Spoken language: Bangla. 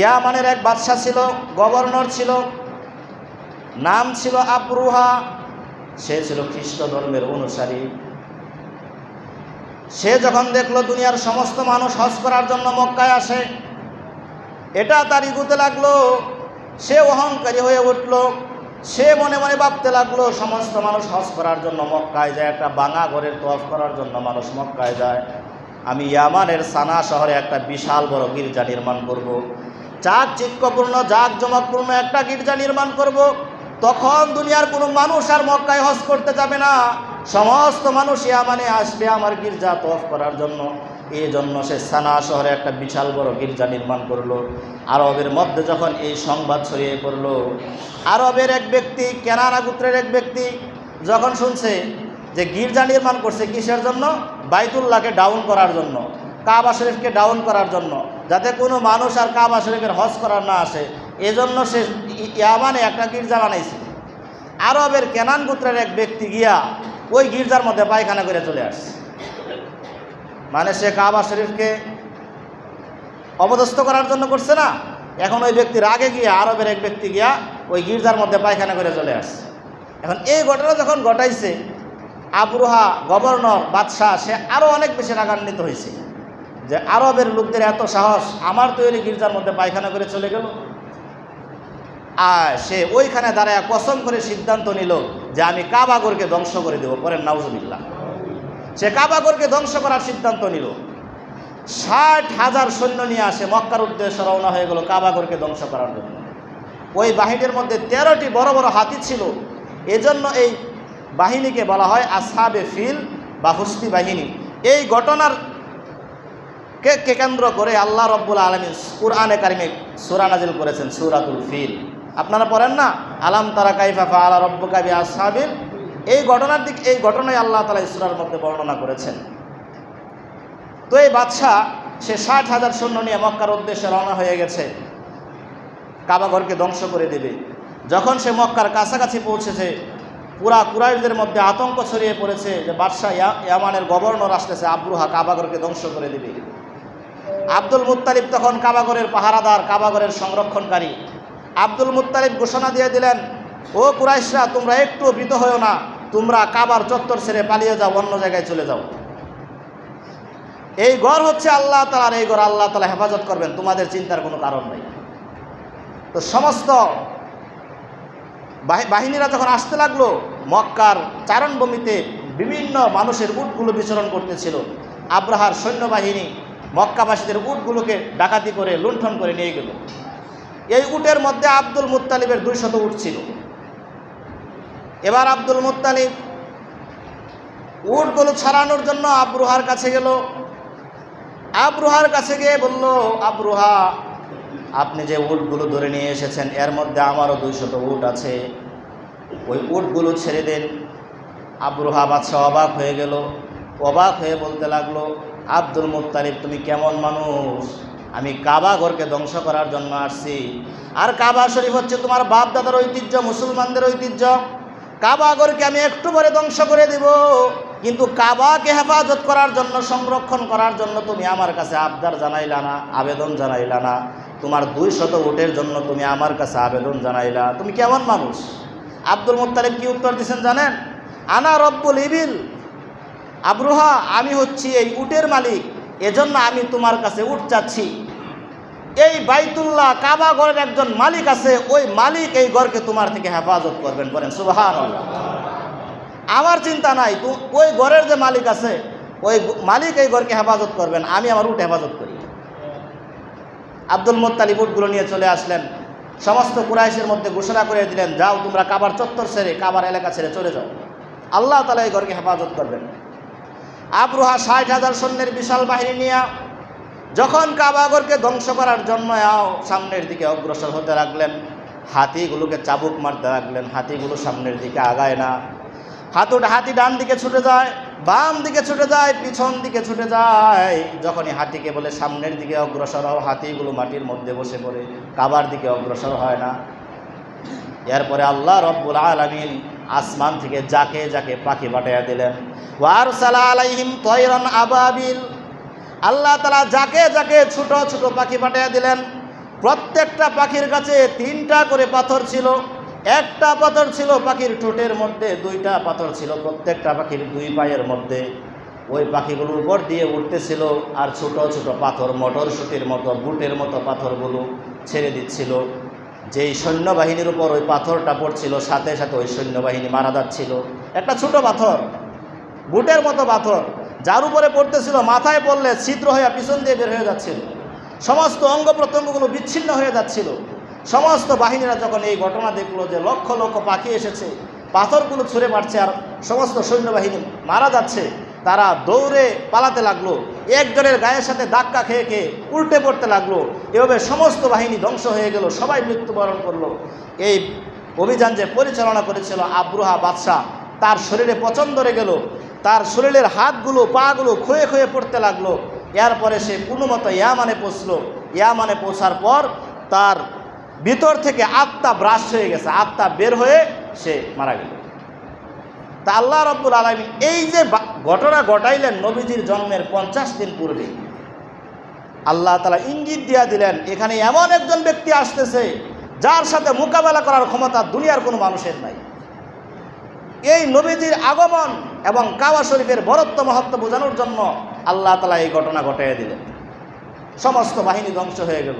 ইয়ামানের এক বাদশাহ ছিল, গভর্নর ছিল, নাম ছিল আবরুহা, সে ছিল খ্রিস্ট ধর্মের অনুসারী সে যখন দেখল দুনিয়ার সমস্ত মানুষ হজ করার জন্য মক্কায় আসে, এটা তার ইগুতে লাগল, সে অহংকারী হয়ে উঠল, সে মনে মনে ভাবতে লাগল, সমস্ত মানুষ হজ করার জন্য মক্কায় যায়, একটা বাঙা ঘরের তোয়াফ করার জন্য মানুষ মক্কায় যায় আমি ইয়ামানের সানা শহরে একটা বিশাল বড় গির্জা নির্মাণ করব। চাক চিক্কপূর্ণ জাক জমকপূর্ণ একটা গির্জা নির্মাণ করব। তখন দুনিয়ার কোনো মানুষ আর মক্কায় হজ করতে যাবে না। সমস্ত মানুষ ইয়ামানে আসবে আমার গির্জা তোয়াফ করার জন্য। এই জন্য সে সানা শহরে একটা বিশাল বড় গির্জা নির্মাণ করল। আরবের মধ্যে যখন এই সংবাদ ছড়িয়ে পড়ল, আরবের এক ব্যক্তি, কেনানা গোত্রের এক ব্যক্তি যখন শুনছে যে গির্জা নির্মাণ করছে কিসের জন্য? বাইতুল্লাহকে ডাউন করার জন্য, কাবা শরীফকে ডাউন করার জন্য। যাতে কোনো মানুষ আর কাবা শরীফের হজ করার না আসে। এজন্য সে ই- ইয়ামানে একটা গির্জা বানাইছে। আরবের কেনান গোত্রের এক ব্যক্তি গিয়া ওই গির্জার মধ্যে পায়খানা করে চলে আসছে। মানে সে কাবা শরীফকে অপদস্থ করার জন্য করছে না। এখন ওই ব্যক্তির আগে গিয়ে আরবের এক ব্যক্তি গিয়া ওই গির্জার মধ্যে পায়খানা করে চলে আসছে। এখন এই ঘটনা যখন ঘটাইছে, আবরুহা গভর্নর বাদশাহ, সে আরও অনেক বেশি রাগান্বিত হয়েছে। যে আরবের লোকদের এত সাহস, আমার তৈরি গির্জার মধ্যে পায়খানা করে চলে গেল। আর সে ওইখানে দাঁড়ায় কসম করে সিদ্ধান্ত নিল যে আমি কাবাগরকে ধ্বংস করে দেবো, পরের নাউজুবিল্লাহ। সে কাবাগরকে ধ্বংস করার সিদ্ধান্ত নিল। ষাট হাজার সৈন্য নিয়ে আসে, মক্কার উদ্দেশ্যে রওনা হয়ে গেল কাবাগরকে ধ্বংস করার জন্য। ওই বাহিনীর মধ্যে তেরোটি বড় বড় হাতি ছিল। এজন্য এই বাহিনীকে বলা হয় আসহাবে ফিল বা হুস্তি বাহিনী। এই ঘটনার কে কে কেন্দ্র করে আল্লাহ রব্বুল আলমী কুরআনে কারিমে সুরা নাজিল করেছেন, সুরাতুল ফিল। আপনারা পড়েন না? আলাম তারা কাইফাফা আলা রব্ব কাবি আসহাবিল এই ঘটনার দিক, এই ঘটনায় আল্লাহ তালা ইসরার মধ্যে বর্ণনা করেছেন। তো এই বাদশাহ, সে ষাট হাজার সৈন্য নিয়ে মক্কার উদ্দেশ্যে রওনা হয়ে গেছে। কাবাঘরকে ধ্বংস করে দেবে। যখন সে মক্কার কাছাকাছি পৌঁছেছে, পুরা কুরাইশদের মধ্যে আতঙ্ক ছড়িয়ে পড়েছে যে বাদশাহ ইয়ামানের গভর্নর আসতেছে আব্রুহা কাবাগরকে ধ্বংস করে দেবে। আব্দুল মুত্তালিব তখন কাবাগরের পাহারাদার, কাবাগরের সংরক্ষণকারী। আব্দুল মুত্তালিব ঘোষণা দিয়ে দিলেন, ও কুরাইশরা, তোমরা একটু ভীত হয়েও না। তোমরা কাবার চত্বর ছেড়ে পালিয়ে যাও, অন্য জায়গায় চলে যাও। এই ঘর হচ্ছে আল্লাহ তালার এই ঘর আল্লাহ তালা হেফাজত করবেন। তোমাদের চিন্তার কোনো কারণ নেই। তো সমস্ত বাহি- বাহিনীরা যখন আসতে লাগল, মক্কার চারণভূমিতে বিভিন্ন মানুষের উটগুলো বিচরণ করতেছিল। আব্রাহার সৈন্যবাহিনী মক্কাবাসীদের উটগুলোকে ডাকাতি করে লুণ্ঠন করে নিয়ে গেল। এই উটের মধ্যে আব্দুল মুত্তালিবের দুই শত উট ছিল। এবার আব্দুল মুত্তালিব উটগুলো ছাড়ানোর জন্য আব্রুহার কাছে গেল। আব্রুহার কাছে গিয়ে বলল, আব্রুহা, আপনি যে উটগুলো ধরে নিয়ে এসেছেন, এর মধ্যে আমারও দুইশত উট আছে। ওই উটগুলো ছেড়ে দেন। আব্রুহা বাদশাহ অবাক হয়ে গেল। অবাক হয়ে বলতে লাগল আব্দুল মুত্তালিব, তুমি কেমন মানুষ? আমি কাবা ঘরকে ধ্বংস করার জন্য আসছি। আর কাবা শরীফ হচ্ছে তোমার বাপ দাদার ঐতিহ্য, মুসলমানদের ঐতিহ্য। কাবা ঘরকে আমি একটু পরে ধ্বংস করে দেব। কিন্তু কাবাকে হেফাজত করার জন্য, সংরক্ষণ করার জন্য তুমি আমার কাছে আবদার জানাইলা না, আবেদন জানাইলা না। তোমার দুই শত উটের জন্য তুমি আমার কাছে আবেদন জানাইলা। তুমি কেমন মানুষ? আব্দুল মুত্তালিব কি উত্তর দিচ্ছেন জানেন? আনা রব্বুল ইবিল। আব্রুহা, আমি হচ্ছি এই উটের মালিক, এজন্য আমি তোমার কাছে উঠ চাচ্ছি। এই বাইতুল্লাহ কাবা ঘরের একজন মালিক আছে, ওই মালিক এই ঘরকে তোমার থেকে হেফাজত করবেন, বলেন সুবাহান আমার চিন্তা নাই ওই ঘরের যে মালিক আছে, ওই মালিক এই ঘরকে হেফাজত করবেন, আমি আমার উট হেফাজত করি। আব্দুল মোত্তালিব উটগুলো নিয়ে চলে আসলেন, সমস্ত কুরাইশের মধ্যে ঘোষণা করে দিলেন, যাও তোমরা কাবার চত্বর ছেড়ে, কাবার এলাকা ছেড়ে চলে যাও। আল্লাহ তালা এই ঘরকে হেফাজত করবেন। আবরুহা ষাট হাজার সৈন্যের বিশাল বাহিনী নিয়ে যখন কাবাগরকে ধ্বংস করার জন্য সামনের দিকে অগ্রসর হতে লাগলেন, হাতিগুলোকে চাবুক মারতে লাগলেন, হাতিগুলো সামনের দিকে আগায় না। হাতুটা হাতি ডান দিকে ছুটে যায়, বাম দিকে ছুটে যায়, পিছন দিকে ছুটে যায়। যখনই হাতিকে বলে সামনের দিকে অগ্রসর হও হাতিগুলো মাটির মধ্যে বসে পড়ে, কাবার দিকে অগ্রসর হয় না। এরপরে আল্লাহ রব্বুল আলমিন আসমান থেকে যাকে যাকে পাখি পাঠাইয়া দিলেন। ওয়ার সালা আলাইহিম তৈরন আবাবিল। আল্লাহ তালা যাকে যাকে ছোট ছোট পাখি পাঠিয়ে দিলেন। প্রত্যেকটা পাখির কাছে তিনটা করে পাথর ছিল। একটা পাথর ছিল পাখির ঠোঁটের মধ্যে, দুইটা পাথর ছিল প্রত্যেকটা পাখির দুই পায়ের মধ্যে। ওই পাখিগুলোর উপর দিয়ে উঠতেছিল আর ছোট ছোট পাথর, মটরশুটির মতো, বুটের মতো পাথরগুলো ছেড়ে দিচ্ছিল। যেই সৈন্যবাহিনীর উপর ওই পাথরটা পড়ছিল, সাথে সাথে ওই সৈন্যবাহিনী মারা যাচ্ছিল। একটা ছোট পাথর, বুটের মতো পাথর, যার উপরে পড়তেছিল, মাথায় পড়লে ছিদ্র হয়ে পিছন দিয়ে বের হয়ে যাচ্ছিল। সমস্ত অঙ্গ প্রত্যঙ্গগুলো বিচ্ছিন্ন হয়ে যাচ্ছিল। সমস্ত বাহিনীরা যখন এই ঘটনা দেখল যে লক্ষ লক্ষ পাখি এসেছে, পাথরগুলো ছুঁড়ে মারছে আর সমস্ত সৈন্যবাহিনী মারা যাচ্ছে তারা দৌড়ে পালাতে লাগল। একজনের গায়ের সাথে ধাক্কা খেয়ে খেয়ে উল্টে পড়তে লাগল। এভাবে সমস্ত বাহিনী ধ্বংস হয়ে গেল, সবাই মৃত্যুবরণ করল। এই অভিযান যে পরিচালনা করেছিল আব্রুহা বাদশাহ, তার শরীরে পচন ধরে গেল। তার শরীরের হাতগুলো, পাগুলো ক্ষয়ে ক্ষয়ে পড়তে লাগল। এরপরে সে কোনো মতো ইয়ামানে পৌঁছলো। ইয়ামানে পৌঁছার পর তার ভিতর থেকে আত্মা ব্রাশ হয়ে গেছে। আত্মা বের হয়ে সে মারা গেল। তা আল্লাহ রব্বুল আলমী এই যে ঘটনা ঘটাইলেন নবীজির জন্মের পঞ্চাশ দিন পূর্বে। আল্লাহ তালা ইঙ্গিত দিয়া দিলেন, এখানে এমন একজন ব্যক্তি আসতেছে, যার সাথে মোকাবেলা করার ক্ষমতা দুনিয়ার কোনো মানুষের নাই। এই নবীজির আগমন এবং কাওয়া শরীফের বরত্ব মহত্ব বোঝানোর জন্য আল্লাহ তালা এই ঘটনা ঘটাইয়া দিলেন। সমস্ত বাহিনী ধ্বংস হয়ে গেল।